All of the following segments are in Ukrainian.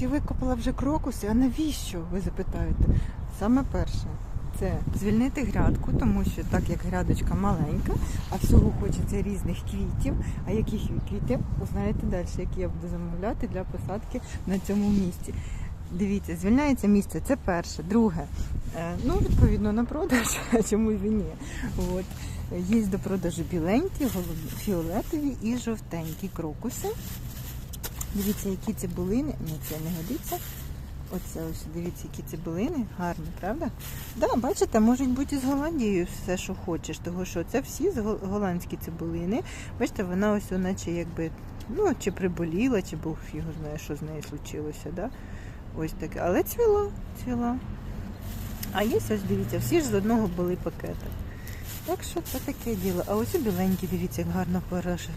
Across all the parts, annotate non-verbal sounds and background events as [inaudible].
ти викопала вже крокуси, а навіщо? Ви запитаєте? Саме перше. Це звільнити грядку, тому що так як грядочка маленька, а всього хочеться різних квітів. А яких квітів узнаєте далі, які я буду замовляти для посадки на цьому місці. Дивіться, звільняється місце. Це перше. Друге, е, ну відповідно на продаж, [laughs] а чому і ні. От. Є до продажу біленькі, фіолетові і жовтенькі крокуси. Дивіться, які цибулини. Ні, це не годиться. Оце ось дивіться, які цибулини. Гарні, правда? Да, бачите, можуть бути з Голландією все, що хочеш, тому що це всі голландські цибулини. Бачите, вона ось наче якби, ну, чи приболіла, чи Бог його знає, що з нею случилося. Да? Ось таке. Але цвіла, цвіла. А є ось, дивіться, всі ж з одного були пакети. Так що це таке діло. А ось і біленькі, дивіться, як гарно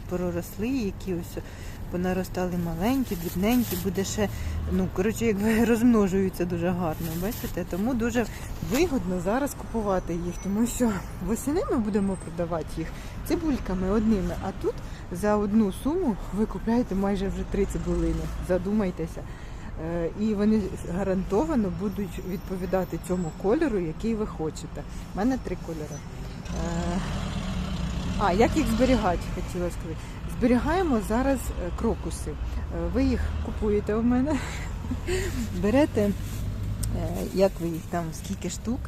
проросли, які ось понаростали маленькі, дрібненькі, буде ще, ну, коротше, якби [laughs] розмножуються дуже гарно, бачите? Тому дуже вигодно зараз купувати їх, тому що восени ми будемо продавати їх цибульками одними, а тут за одну суму ви купляєте майже вже три цибулини. Задумайтеся. Е, І вони гарантовано будуть відповідати цьому кольору, який ви хочете. У мене три кольори. А, як їх зберігати, хотіла сказати. Зберігаємо зараз е, крокуси. Е, Ви їх купуєте у мене, [laughs] берете, е, як ви їх там, скільки штук,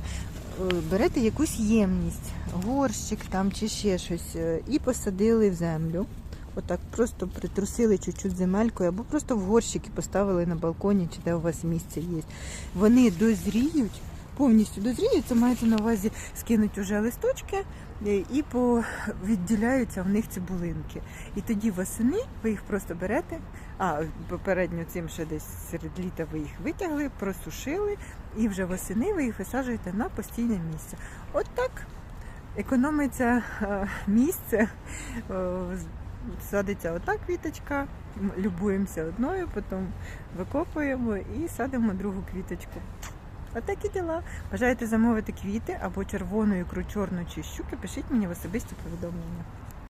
берете якусь ємність, горщик там чи ще щось, і посадили в землю. Отак просто притрусили чуть-чуть земелькою, або просто в горщики поставили на балконі, чи де у вас місце є. Вони дозріють, повністю дозріють, це мається на увазі скинуть уже листочки е, і відділяються в них цибулинки. І тоді восени ви їх просто берете, а попередньо цим ще десь серед літа ви їх витягли, просушили, і вже восени ви їх висаджуєте на постійне місце. От так економиться е, місце. е, Садиться одна квіточка, любуємося одною, потім викопуємо і садимо другу квіточку. Отакі діла. Бажаєте замовити квіти або червону ікру чорну чи щуки, пишіть мені в особисті повідомлення.